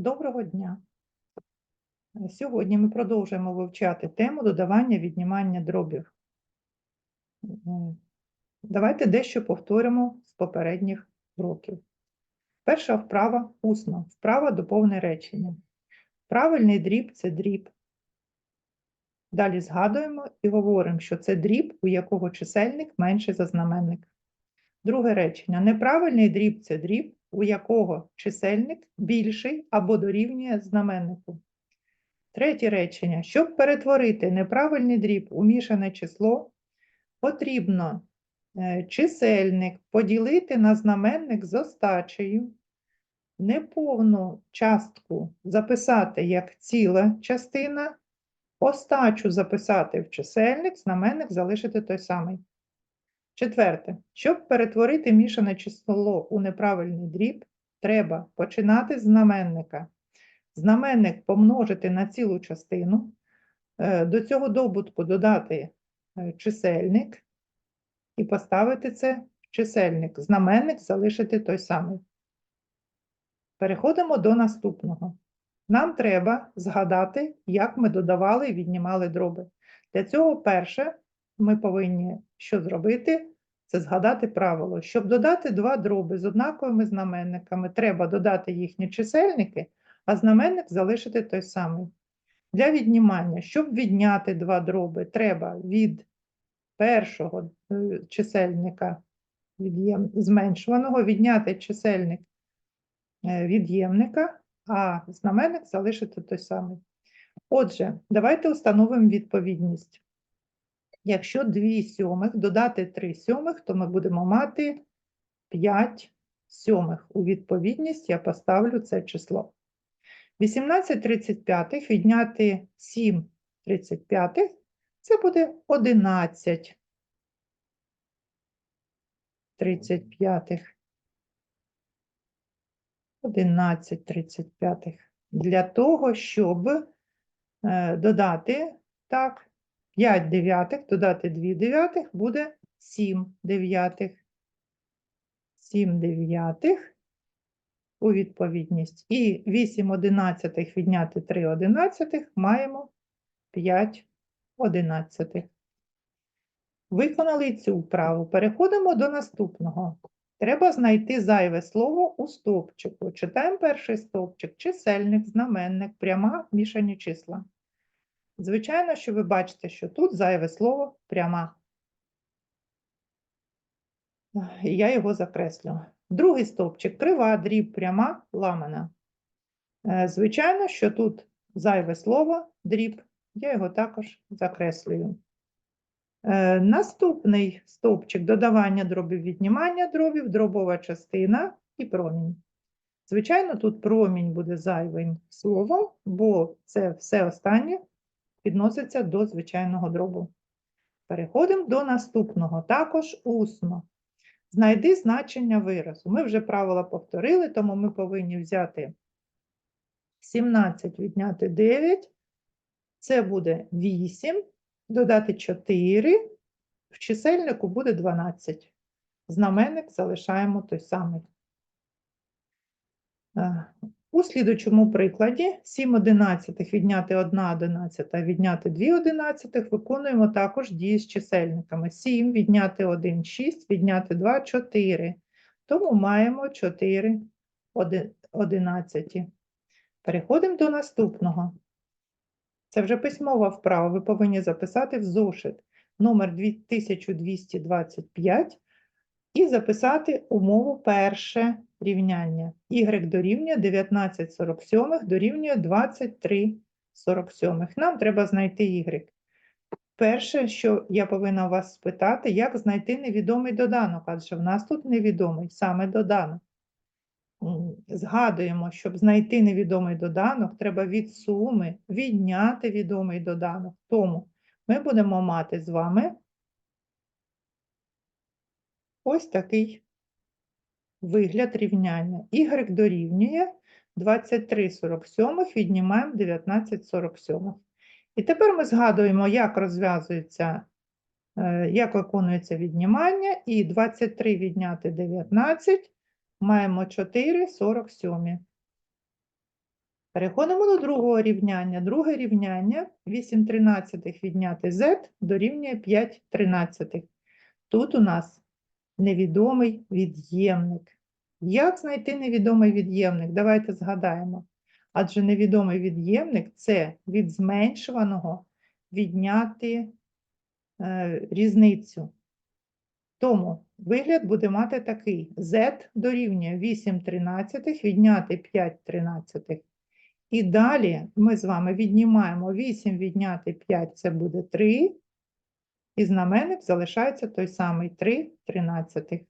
Доброго дня! Сьогодні ми продовжуємо вивчати тему додавання віднімання дробів. Давайте дещо повторимо з попередніх уроків. Перша вправа усно, вправа доповне речення. Правильний дріб це дріб. Далі згадуємо і говоримо, що це дріб, у якого чисельник менший за знаменник. Друге речення. Неправильний дріб це дріб, у якого чисельник більший або дорівнює знаменнику. Третє речення. Щоб перетворити неправильний дріб у мішане число, потрібно е, чисельник поділити на знаменник з остачею, неповну частку записати як ціла частина, остачу записати в чисельник, знаменник залишити той самий. Четверте. Щоб перетворити мішане число у неправильний дріб, треба починати з знаменника. Знаменник помножити на цілу частину, е, до цього добутку додати е, чисельник і поставити це в чисельник. Знаменник залишити той самий. Переходимо до наступного. Нам треба згадати, як ми додавали і віднімали дроби. Для цього перше ми повинні що зробити? Це згадати правило. Щоб додати два дроби з однаковими знаменниками, треба додати їхні чисельники, а знаменник залишити той самий. Для віднімання, щоб відняти два дроби, треба від першого е, чисельника від'єм- зменшуваного відняти чисельник е, від'ємника, а знаменник залишити той самий. Отже, давайте установимо відповідність. Якщо 2 сьомих додати 3 сьомих, то ми будемо мати 5 сьомих. У відповідність я поставлю це число. 18 35 відняти 7 35 це буде 11 35. 11 35. Для того, щоб е, додати так, 5 дев'ятих, додати 2 дев'ятих буде 7 дев'ятих. 7 дев'ятих у відповідність. І 8 одинадцятих відняти 3 одинадцятих маємо 5 одинадцятих. Виконали цю вправу. Переходимо до наступного. Треба знайти зайве слово у стовпчику. Читаємо перший стовпчик. Чисельник, знаменник, пряма, мішані числа. Звичайно, що ви бачите, що тут зайве слово пряма. І я його закреслю. Другий стовпчик крива, дріб, пряма, ламана. Е, Звичайно, що тут зайве слово дріб, я його також закреслюю. Е, Наступний стовпчик додавання дробів, віднімання дробів, дробова частина і промінь. Звичайно, тут промінь буде зайвим словом, бо це все останнє відноситься до звичайного дробу. Переходимо до наступного, також усно. Знайди значення виразу. Ми вже правила повторили, тому ми повинні взяти 17 відняти 9, це буде 8, додати 4, в чисельнику буде 12. Знаменник залишаємо той самий. У слідучому прикладі 7 одинадцятих відняти 1 одинадцята, відняти 2 одинадцятих виконуємо також дії з чисельниками. 7 відняти 1 – 6, відняти 2 – 4. Тому маємо 4 одинадцяті. Переходимо до наступного. Це вже письмова вправа. Ви повинні записати в зошит номер 2225 і записати умову перше рівняння. Y дорівнює 19,47 дорівнює 23,47. Нам треба знайти Y. Перше, що я повинна вас спитати, як знайти невідомий доданок, адже в нас тут невідомий саме доданок. Згадуємо, щоб знайти невідомий доданок, треба від суми відняти відомий доданок. Тому ми будемо мати з вами ось такий вигляд рівняння. Y дорівнює 23,47, віднімаємо 19,47. І тепер ми згадуємо, як розв'язується, е, як виконується віднімання, і 23 відняти 19 маємо 4,47. Переходимо до другого рівняння. Друге рівняння 8 тринадцятих відняти z дорівнює 5 тринадцятих. Тут у нас невідомий від'ємник. Як знайти невідомий від'ємник? Давайте згадаємо. Адже невідомий від'ємник це від зменшуваного відняти е, різницю. Тому вигляд буде мати такий: z дорівнює 8 тринадцятих відняти 5 тринадцятих. І далі ми з вами віднімаємо 8 відняти 5, це буде 3. І знаменник залишається той самий 3 тринадцятих.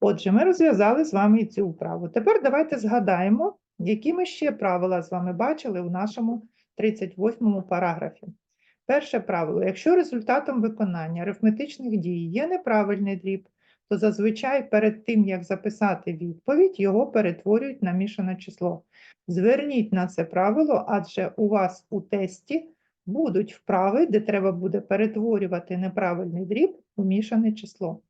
Отже, ми розв'язали з вами і цю вправу. Тепер давайте згадаємо, які ми ще правила з вами бачили у нашому 38 параграфі. Перше правило. Якщо результатом виконання арифметичних дій є неправильний дріб, то зазвичай перед тим, як записати відповідь, його перетворюють на мішане число. Зверніть на це правило, адже у вас у тесті будуть вправи, де треба буде перетворювати неправильний дріб у мішане число.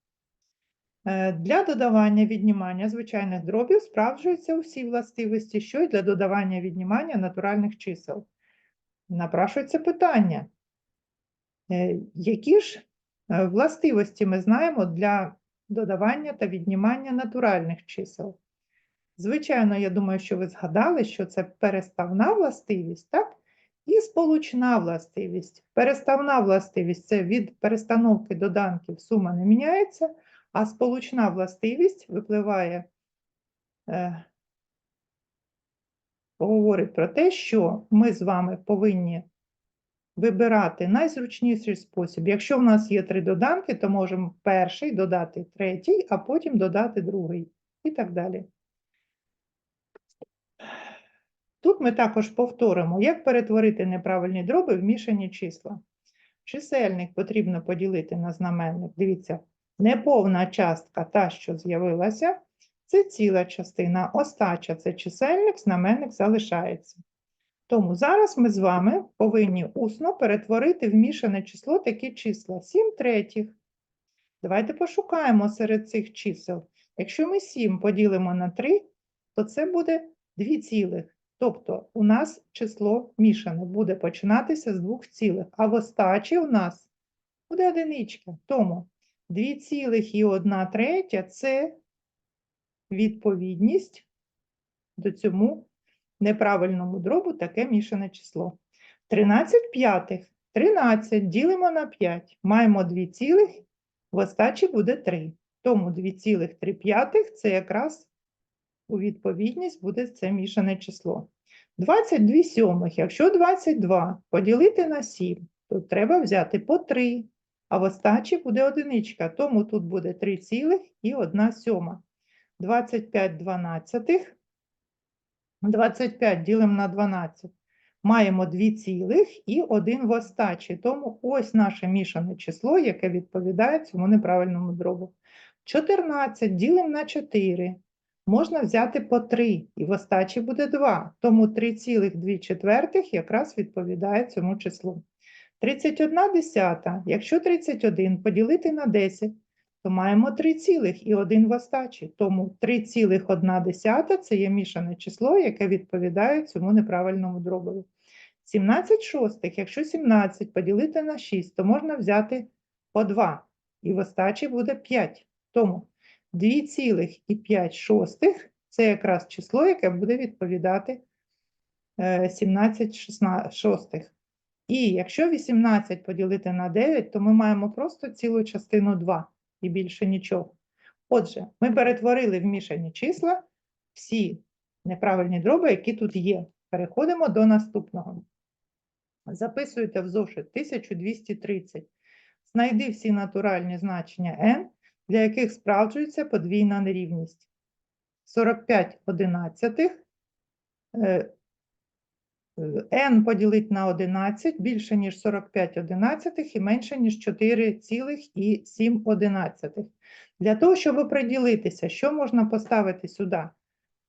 Е, Для додавання віднімання звичайних дробів справджуються усі властивості, що й для додавання віднімання натуральних чисел. Напрашується питання, е, які ж е, властивості ми знаємо для додавання та віднімання натуральних чисел? Звичайно, я думаю, що ви згадали, що це переставна властивість, так? І сполучна властивість. Переставна властивість це від перестановки доданків сума не міняється, а сполучна властивість випливає, е, говорить про те, що ми з вами повинні вибирати найзручніший спосіб. Якщо в нас є три доданки, то можемо перший додати третій, а потім додати другий і так далі. Тут ми також повторимо, як перетворити неправильні дроби в мішані числа. Чисельник потрібно поділити на знаменник. Дивіться, неповна частка, та, що з'явилася, це ціла частина. Остача це чисельник, знаменник залишається. Тому зараз ми з вами повинні усно перетворити в мішане число такі числа 7 третіх. Давайте пошукаємо серед цих чисел. Якщо ми 7 поділимо на 3, то це буде 2 цілих. Тобто у нас число мішане буде починатися з двох цілих, а в остачі у нас буде одиничка. Тому 2 цілих і 1 третя – це відповідність до цьому неправильному дробу таке мішане число. 13 п'ятих. 13 ділимо на 5. Маємо 2 цілих, в остачі буде 3. Тому 2 цілих 3 п'ятих – це якраз у відповідність буде це мішане число. 22 сьомих. Якщо 22 поділити на 7, то треба взяти по 3, а в остачі буде одиничка, тому тут буде 3 цілих і 1 сьома. 25 дванадцятих. 25 ділимо на 12. Маємо 2 цілих і 1 в остачі. Тому ось наше мішане число, яке відповідає цьому неправильному дробу. 14 ділимо на 4 можна взяти по 3, і в остачі буде 2. Тому 3,2 четвертих якраз відповідає цьому числу. 31 десята. Якщо 31 поділити на 10, то маємо 3 цілих і 1 в остачі. Тому 3,1 десята – це є мішане число, яке відповідає цьому неправильному дробові. 17 шостих. Якщо 17 поділити на 6, то можна взяти по 2, і в остачі буде 5. Тому 2,5 це якраз число, яке буде відповідати 17 шостих. І якщо 18 поділити на 9, то ми маємо просто цілу частину 2 і більше нічого. Отже, ми перетворили в мішані числа всі неправильні дроби, які тут є. Переходимо до наступного. Записуйте в зошит 1230. Знайди всі натуральні значення n для яких справджується подвійна нерівність. 45 одинадцятих е, n поділити на 11 більше, ніж 45 одинадцятих і менше, ніж 4,7 одинадцятих. Для того, щоб оприділитися, що можна поставити сюди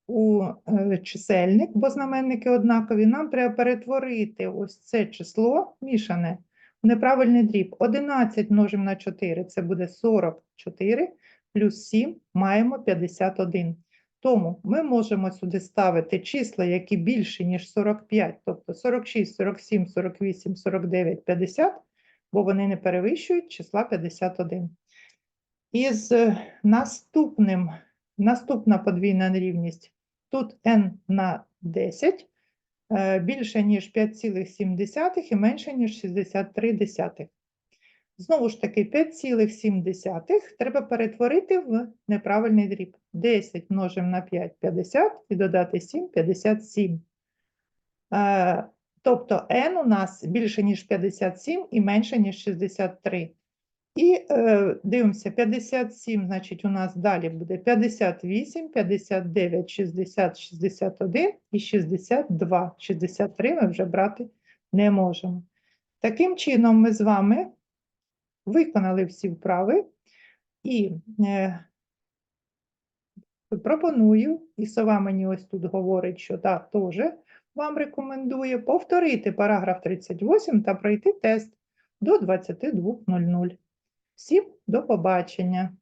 у е, чисельник, бо знаменники однакові, нам треба перетворити ось це число мішане Неправильний дріб. 11 множимо на 4, це буде 44, плюс 7 маємо 51. Тому ми можемо сюди ставити числа, які більше, ніж 45, тобто 46, 47, 48, 49, 50, бо вони не перевищують числа 51. Із е, наступним, наступна подвійна нерівність. Тут n на 10 е, більше, ніж 5,7 і менше, ніж 63. Знову ж таки, 5,7 треба перетворити в неправильний дріб. 10 множимо на 5 – 50 і додати 7 – 57. Е, Тобто n у нас більше, ніж 57 і менше, ніж 63. І е, дивимося, 57, значить, у нас далі буде 58, 59, 60, 61 і 62. 63 ми вже брати не можемо. Таким чином, ми з вами виконали всі вправи і е, пропоную, і сова мені ось тут говорить, що так, теж вам рекомендує повторити параграф 38 та пройти тест до 22.00. Всім до побачення!